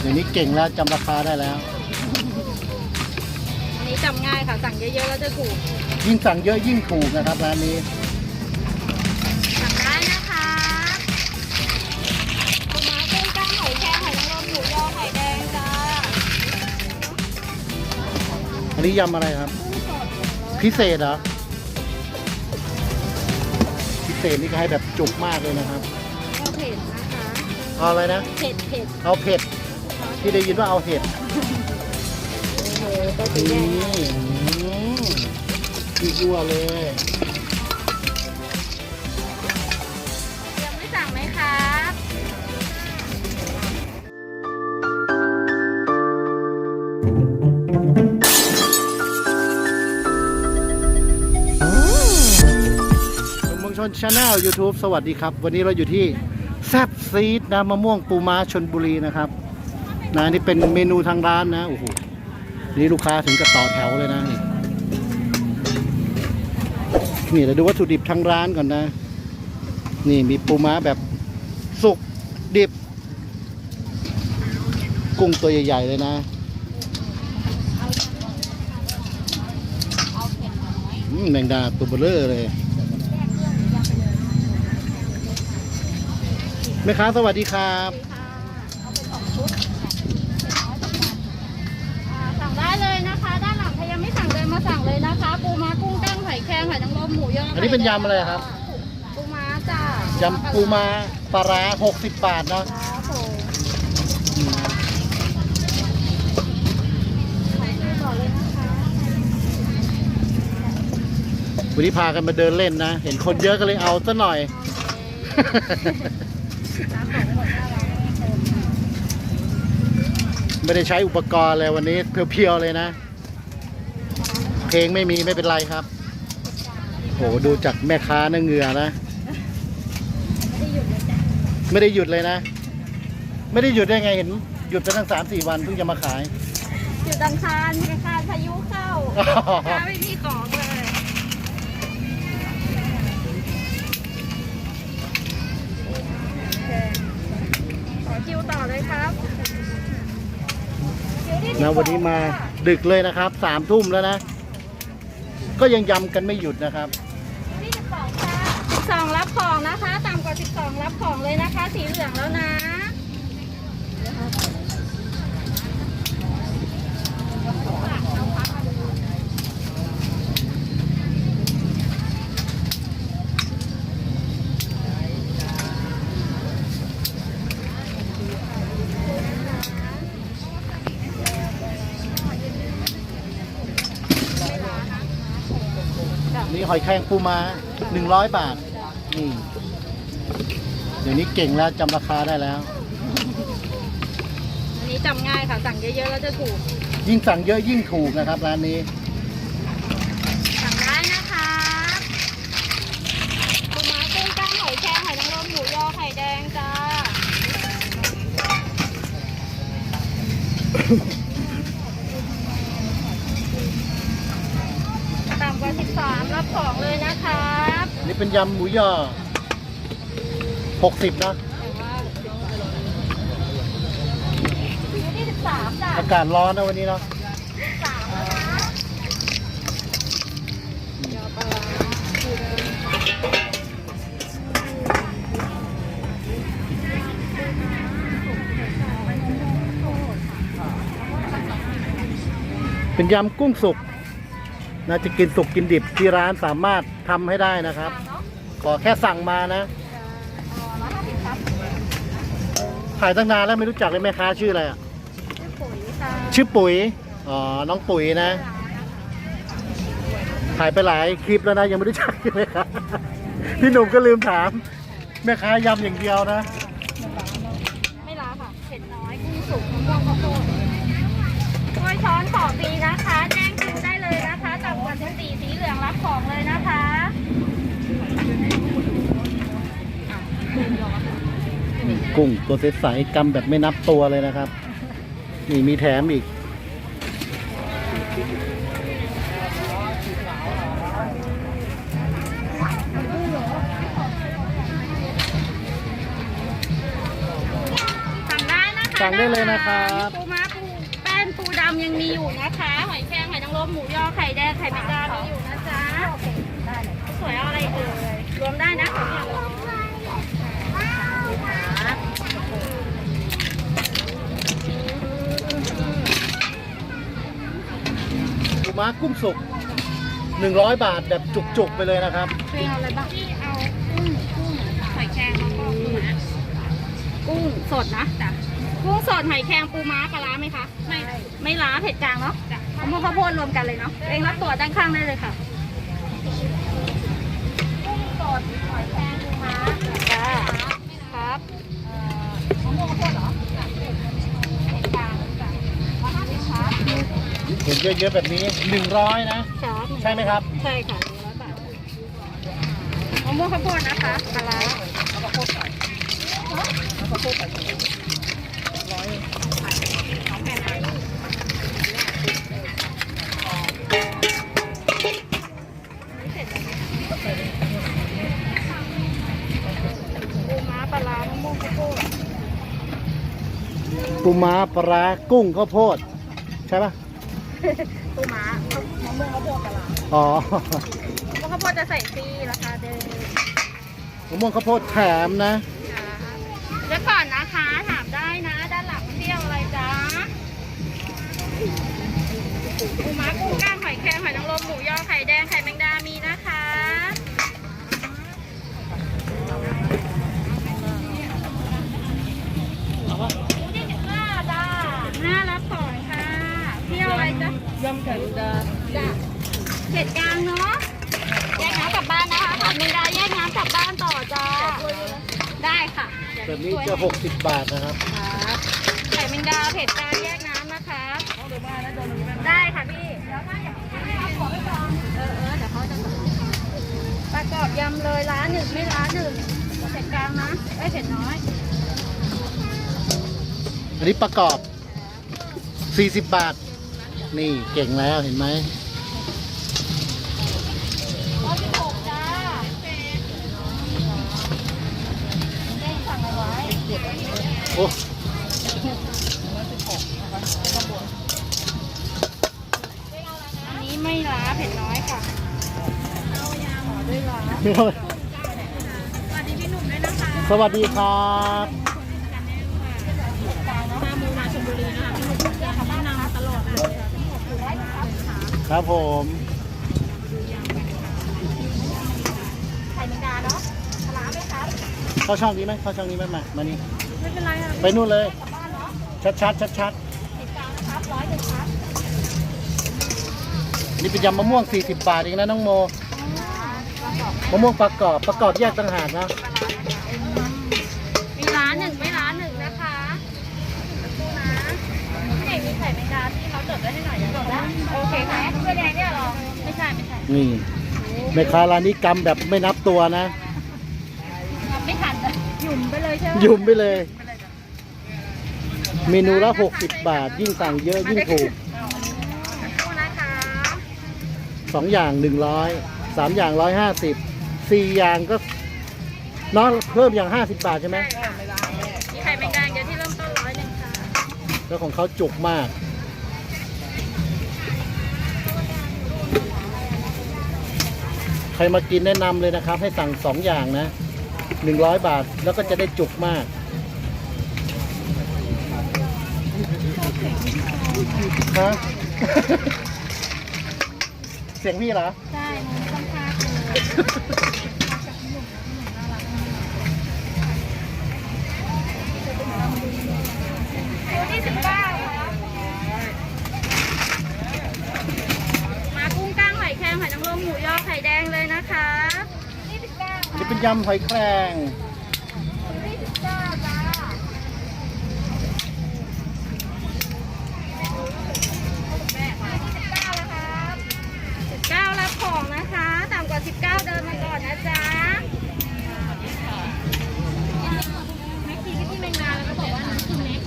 เดี๋ยวนี้เก่งแล้วจำราคาได้แล้ว อันนี้จำง่ายค่ะ สั่งเยอะๆแล้วจะถูก ยิ่งสั่งเยอะยิ่งถูกนะครับร้านนี้ สั่งได้นะคะปูม้ากุ้งก้างหอยแครงหอยนางรมหมูยอไข่แดงจ้าอันนี้ยำอะไรครับ กุ้งสดพิเศษเหรอ พิเศษนี่ก็ให้แบบจุกมากเลยนะครับก็เผ็ดนะคะ เอาอะไรนะ เผ็ดเผ็ดเอาเผ็ด ที่ได้ยินว่าเอาเห็ดโอ้โหตัวสีนี่แดงพี่ยั่วเลยยังไม่สั่งไหมครับเมืองชนชาแนล YouTube สวัสดีครับ วันนี้เราอยู่ที่แซบซีดนะมะม่วงปูม้าชนบุรีนะครับ นะนี่เป็นเมนูทางร้านนะโอ้โหนี่ลูกค้าถึงกับต่อแถวเลยนะนี่นี่เราดูวัตถุดิบทางร้านก่อนนะ นี่มีปูม้าแบบสุกดิบ กุ้งตัวใหญ่ ๆ เลยนะอืมแมงดาตัวเบลอเลยแม่ค้าสวัสดีครับ อ่าสั่งได้เลยนะคะ ด้านหลังใครยังไม่สั่งเดินมาสั่งเลยนะคะ ปูม้ากุ้งก้างหอยแครง หอยนางรมหมูยออันนี้เป็นยำอะไรครับ ปูม้าจ้ายำปูม้าปลาร้า60 บาทเนาะครับผมขายชื่อก่อนเลยนะคะวันนี้พากันมาเดินเล่นนะ เห็นคนเยอะก็เลยเอาซะหน่อยไม่ได้ใช้อุปกรณ์เลยวันนี้เพียวๆเลยนะ เพลงไม่มีไม่เป็นไรครับโหดูจากแม่ค้านะเหงื่อนะ ไม่ได้หยุดเลยนะ ไม่ได้หยุดได้ไงเห็น หยุดไปตั้งสามสี่วันเพิ่งจะมาขายจุดอังคารอังคารพายุเข้าอ๋อค้าไม่มีของเลยโอเคขอคิวต่อเลยครับคิวที่นะวันนี้มาดึกเลยนะครับสามทุ่มแล้วนะ ก็ยังยำกันไม่หยุดนะครับ 12 รับของนะคะ ต่ำกว่า 12 รับของเลยนะคะ สีเหลืองแล้วนะนี่หอยแครงปูมา100 บาท นี่เดี๋ยวนี้เก่งแล้วจำราคาได้แล้ว อันนี้จำง่ายค่ะ สั่งเยอะๆแล้วจะถูก ยิ่งสั่งเยอะยิ่งถูกนะครับร้านนี้ เป็นยำหมูยอหกสิบนะแต่ว่าอยู่ที่13จ้ะอากาศร้อนนะวันนี้เนาะ13แล้วนะยอปลาร้าคือเดิมเป็นยำกุ้งสุกนะจะกินสุกกินดิบที่ร้านสามารถทำให้ได้นะครับเนาะ ขอแค่สั่งมานะอ๋อ150ครับขายตั้งนานแล้วไม่รู้จักเลยแม่ค้าชื่ออะไรอะชื่อปุ๋ยค่ะชื่อปุ๋ย อ๋อ น้องปุ๋ยนะถ่ายไปหลายคลิปแล้วนะ ยังไม่รู้จักเลยครับ พี่หนุ่มก็ลืมถาม แม่ค้ายำอย่างเดียวนะ ไม่ล้าค่ะเผ็ดน้อยกุ้งสุกมะม่วงข้าวโพดถ้วยช้อนขอฟรีนะคะ แจ้งคิวได้เลยนะคะต่ำกว่า14สีเหลืองรับของเลยนะคะ กุ้งตัวใสๆกำแบบไม่นับตัวเลยนะครับ นี่มีแถมอีก สั่งได้นะคสั่งได้เลยนะครับปูม้าปูแป้นปูดำยังมีอยู่นะคะ หอยแครงหอยนางรมหมูยอไข่แดงไข่แมงดามีอยู่นะจ๊ะสวยเอาอะไรเอ่ยรวมได้นะของอย่าง รวมปูม้ากุ้งสุก 100 บาทแบบจุกๆไปเลยนะครับ เป็นเอาอะไรบ้างที่เอากุ้งกุ้งหอยแครงแล้วก็ปูม้ากุ้งสดนะจ้ะกุ้งสดหอยแครงปูม้าปลาร้าไหมคะไม่ไม่ล้าเผ็ดกลางเนาะจ้ะมะม่วงข้าวโพดรวมกันเลยเนาะเองรับตัวด้านข้างได้เลยค่ะกุ้งสดหอยแครงปูม้าจ้าครับมะม่วงข้าวโพดเหรอจ้ะเผ็ดกลางจ้ะร้อยห้าสิบครับ เห็นเยอะๆแบบนี้ 100 นะครับใช่ไหมครับ ใช่ค่ะหนึ่งร้อยบาทมะม่วงข้าวโพดนะคะปลาร้าปูม้าปลาร้ามะม่วงข้าวโพดปูม้าปลาร้ากุ้งข้าวโพด ใช่ปะ ปูม้ามะม่วงข้าวโพดปลาร้าอ๋อมะม่วงข้าวโพดจะใส่ฟรีราคาเดิมมะม่วงข้าวโพดแถมนะเดี๋ยวก่อนนะคะถามได้นะ ด้านหลังเที่ยวอะไรจ๊ะปูม้ากุ้งกล้างหอยแครงหอยนางรมหมูยอไข่แดงไข่แมงดามีนะคะยี่สิบห้าจ้าห้ารับก่อนค่ะเที่ยวอะไรจ๊ะ ยำไข่ดาจ้ะเผ็ดกลางเนาะ แยกน้ำกลับบ้านนะคะผัดแมงดาแยกน้ำกลับบ้านต่อจ้า ได้ค่ะแบบนี้จะ 60 บาทนะครับครับไข่แมงดาเผ็ดกลางแยกน้ำนะคะได้ค่ะพี่แล้วถ้าอยากให้เขาขอไปก่อนเออเออเดี๋ยวเขาจะสั่งประกอบยำเลยร้านหนึ่งไม่ร้านหนึ่งเผ็ดกลางนะไม่เผ็ดน้อย อันนี้ประกอบ 40 บาท นี่เก่งแล้วเห็นไหมร้อยสิบหกจ้าเด้งสั่งเอาไว้โอ้อันนี้ไม่ล้าเผ็ดน้อยค่ะเอายำขอด้วยล้าไม่เอาสวัสดีพี่หนุ่มด้วยนะคะ สวัสดีครับ มามูมาชลบุรีนะคะพี่หนุ่มจะแนะนำตลอดเลยค่ะ ครับผมไข่แมงดาเนาะปลาร้าไหมครับเข้าช่องนี้ไหมเข้าช่องนี้ไหมมามานี่ไม่เป็นไรค่ะไปนู่นเลย กลับบ้านเนาะชัดชัดชัดชัดติดกลางนะครับร้อยหนึ่งครับๆนี่เป็นยำมะม่วง 40 บาทเองนะน้องโมประกอบมะม่วงประกอบประกอบแยกต่างหากนะ ดแล้วโอเคค่ะเสื้อแดงเนี่ยเหรอไม่ใช่ไม่ใช่นี่แม่ค้าร้านนี้กำแบบไม่นับตัวนะไม่ทันเลยหยุ่มไปเลยใช่ไหมยุ่มไปเลย เมนูละ60 บาท ยิ่งสั่งเยอะยิ่งถูกดูนะคะ2อย่าง100 3อย่าง150 4อย่างก็เน้องเพิ่มอย่าง50บาทใช่ไหมมีไข่แมงดาเดี๋ยวที่เริ่มต้นร้อยหนึ่งค่ะแล้วของเขาจุกมาก รมากินแนะนำเลยนะครับ ให้สั่ง2องอย่างนะ100บาทแล้วก็จะได้จุกมากฮะ เสียงพี่เหรอ ใช่หนูต้องพาเลยตัวที่สิบเก้าค่ะมากุ้ งหอยนางรมหมูยอไข่แดงเลยนะคะนี่เป็นยำหอยแครง ที่สิบเก้าจ้าสิบเก้ารับของนะคะ ต่ำกว่าสิบเก้าเดินมาก่อนนะจ๊ะแม็กกี้ที่แมงดาแล้วก็บอกว่าน้ำคือแม็ก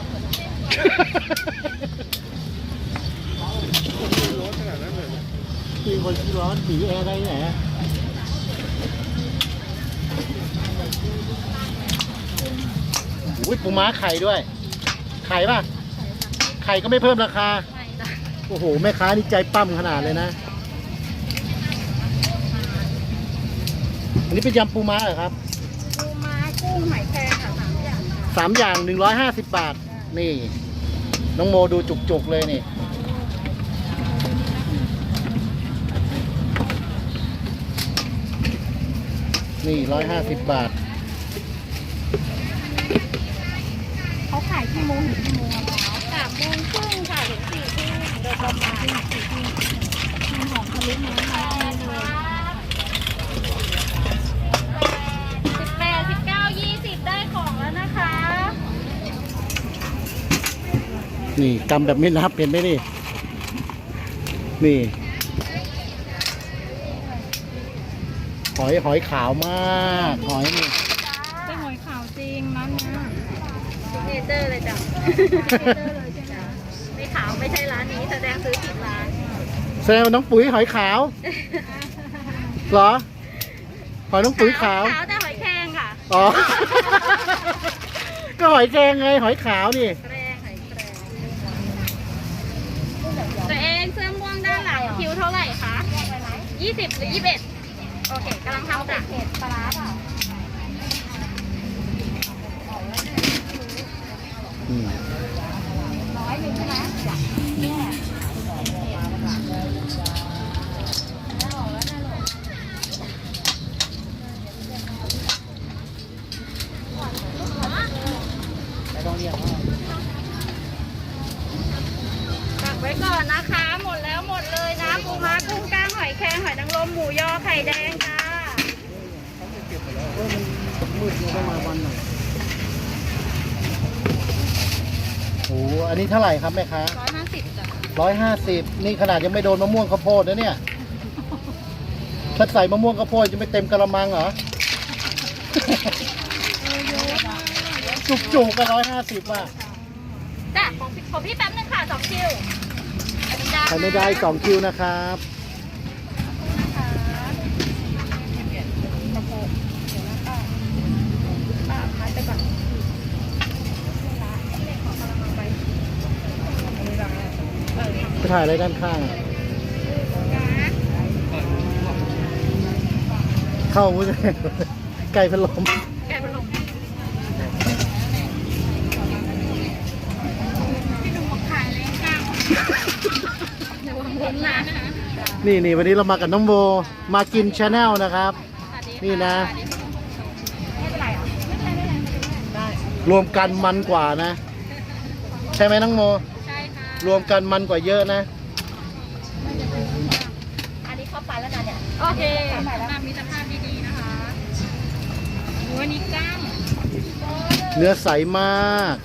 มีคนที่ร้ อนผีแอร์ได้ไหนอะอุ้ยปูม้าไข่ด้วยไข่ข่ป่ะ ไข่ก็ไม่เพิ่มราคาไม่จ้ะโอ้โห แม่ค้านี่ใจปั้มขนาดเลยนะ อันนี้เป็นยำปูม้าเหรอครับ ปูม้ากุ้งหอยแครงค่ะสามอย่างค่ะสามอย่างหนึ่งร้อยห้าสิบบาท นี่ น้องโมดูจุกๆเลยนี่ นี่ร้อยห้าสิบบาท เขาขายกี่โมงถึงกี่โมงอะคะสามโมงครึ่งค่ะถึงสี่ทุ่มโดยประมาณสี่ทุ่มมันหอมทะลุน้ำมาเลยสิบแปดสิบเก้ายี่สิบได้ของแล้วนะคะ นี่กำแบบไม่นับเห็นไหมนี่ นี่ อยหอยขาวมาก หอยนี่เป็นหอยขาวจริงนั้นนะซิกเนเจอร์เลยจ้ะซิกเนเจอร์เลยใช่ไหมไม่ขาวไม่ใช่ร้านนี้แสดงซื้อผิดร้านแสดงว่าน้องปุ๋ยหอยขาวเหรอ หอยน้องปุ๋ยขาว ขาวแต่หอยแครงค่ะอ๋อ ก็หอยแครงไงหอยขาวนี่แครงหอยแครงตัวเองเสื้อม่วงด้านหลังคิวเท่าไหร่คะยี่สิบหรือยี่สิบเอ็ด โอเคกำลังทำจ้ะเผ็ดปลาร้าเปล่าอืมร้อยหนึ่งใช่ไหมเนี่ย ไม่ต้องเรียกว่า ฝากไว้ก่อนนะคะ หมดแล้วหมดเลยนะปูม้ากุ้งก้างหอยแครงหอยนางรมหมูยอไข่แดงจ้า เออมันมืดต้องมาวันหน่อยโอ้โหอันนี้ เท่าไหร่ครับแม่ค้าร้อยห้าสิบจ้ะร้อยห้าสิบนี่ขนาดยังไม่โดนมะม่วงข้าวโพดนะเนี่ยถ้าใส่มะม่วงข้าวโพดจะไม่เต็มกระมังเหรอ จุกจุกก็ร้อยห้าสิบอะจ้ะของพี่ของพี่แป๊บนึงค่ะสองคิวอันนี้จ้าใครไม่ได้สองคิวนะครับ นะคะกระโปงเดี๋ยวนะป้าป้าพัดไปก่อนขอกระมังไปเออ ไป ถ่ายอะไรด้านข้าง เข้ามุ้งไก่พัดลมแกเป็นลมพี่หนุ่มบอกขายแรงกลางเดี๋ยววางบนร้านนะคะนี่นี่วันนี้เรามากับน้องโบมากินชาแนลนะครับ สวัสดีค่นี่นะ ไม่เป็นไรอะไม่เป็นไรไม่เป็นไรรวมกันมันกว่านะ ใช่ไหมน้องโม รวมกันมันกว่าเยอะนะ อันนี้เข้าไปแล้วนะเนี่ยโอเคสำหรับมิตรภาพดีๆนะคะวันนี้ก้างเนื้อใสมาก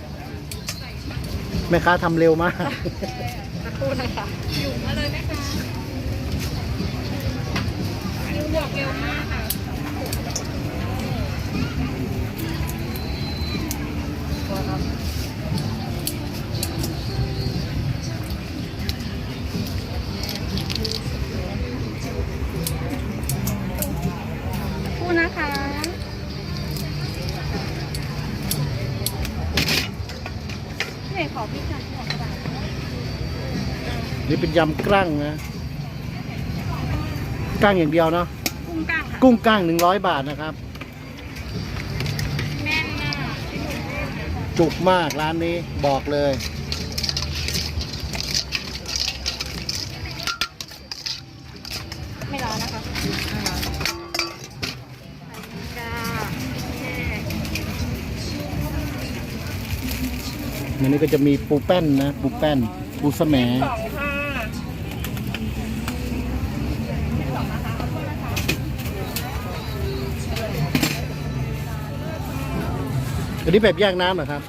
แม่ค้าทำเร็วมากสักครู่นะคะอยู่มาเลยไหมคะอยู่บวกเร็วมากค่ะครู่ นะคะ พี่เอกขอพี่จันทร์ขอกระดาษนี่เป็นยำกล้างนะกล้างอย่างเดียวเนาะกุ้งก้างค่ะกุ้งกล้างหนึ่งร้อยบาทนะครับแน่นมาก จุกมากร้านนี้บอกเลย อันนี้ก็จะมีปูแป้นนะ ปูแป้น ปูสแหมสองค่ะอันนี้แบบแยกน้ำเหรอครับ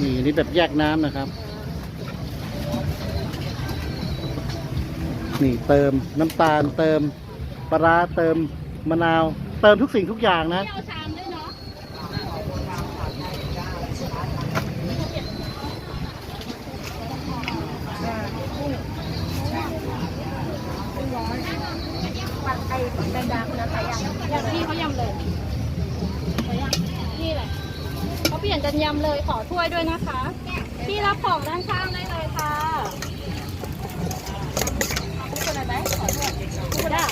นี่อันนี้แบบแยกน้ำนะครับ นี่เติมน้ำตาลเติม ปลาร้าเติมมะนาว เติมทุกสิ่งทุกอย่างนะ เอาชามด้วยเนาะอัอ้แมงดาคนนั้นใส่ยังยังพี่เขายำเลยใส่ยังนี่แหละเขาเปลี่ยนกันยำเลยขอถ้วยด้วยนะคะ พี่รับของด้านข้างได้เลยค่ะคุกกันไหมขอถ้วยคุกก็ได้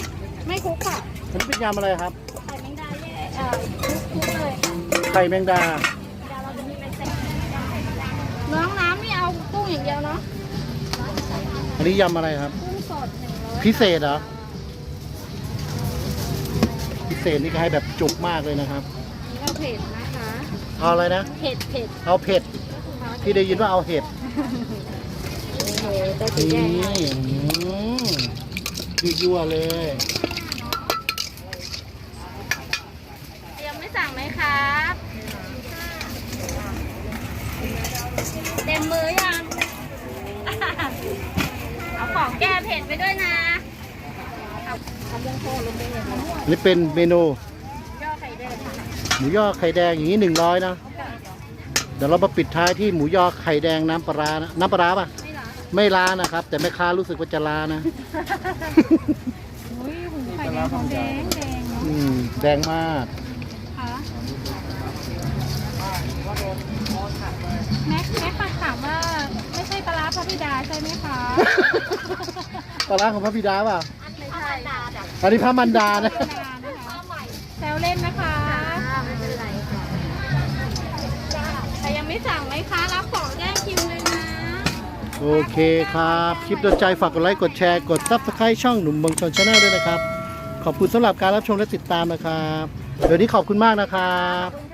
ไม่คุกค่ะอันนี้เป็นยำอะไรครับ ไข่แมงดาแยกเอ่อคุกๆเลยค่ะไข่แมงดา เดี๋ยวเราจะมีเป็นเซ็ตน้องน้ำนี่เอากุ้งอย่างเดียวเนาะอันนี้ยำอะไรครับ กุ้งสดหนึ่งร้อยพิเศษเหรอ พิเศษนี่ก็ให้แบบจุกมากเลยนะครับ นี่เอาเผ็ดนะคะเอาอะไรนะ เผ็ดเผ็ดเอาเผ็ด ที่ได้ยินว่าเอาเห็ด โอ้โหตัวสีนี่แดงอืมยั่วๆเลย ยัง ไม่สั่งไหมครับเต็มมือยังเอาของแก้เผ็ดไปด้วยนะเอาทำยังโคลงไปเลยมะม่วงอันนี้เป็นเมนูย่อไข่แดงค่ะหมูยอไข่แดงอย่างนี้หนึ่งร้อยนะ เดี๋ยวเรามาปิดท้ายที่หมูยอไข่แดงน้ำปลาร้านะน้ำปลาร้าป่ะ ไม่เหรอไม่ล้านะครับ แต่แม่ค้ารู้สึกว่าจะล้านะ อุ้ยหูไข่แดงของแดงแดงเนาะ อืมแดงมาก ค่ะแม็กแม็กฝากถามว่าไม่ใช่ปลาร้าพระ บิดาใช่ไหมคะ ปลาร้าของพระบิดาป่ะไม่ใช่ดาจ้ะอันนี้พระมันดานะ แซวเล่นนะคะ ไม่เป็นไรค่ะแต่ยังไม่สั่งไหมคะ รับของแย่งคิวเลยนะ โอเคครับ คลิปโดนใจฝากกดไลค์ กดแชร์ กด subscribe ช่องหนุ่มเมืองชนชาแนลด้วยนะครับ ขอบคุณสำหรับการรับชมและติดตามนะครับ เดี๋ยวนี้ขอบคุณมากนะครับ ขอบคุณค่ะ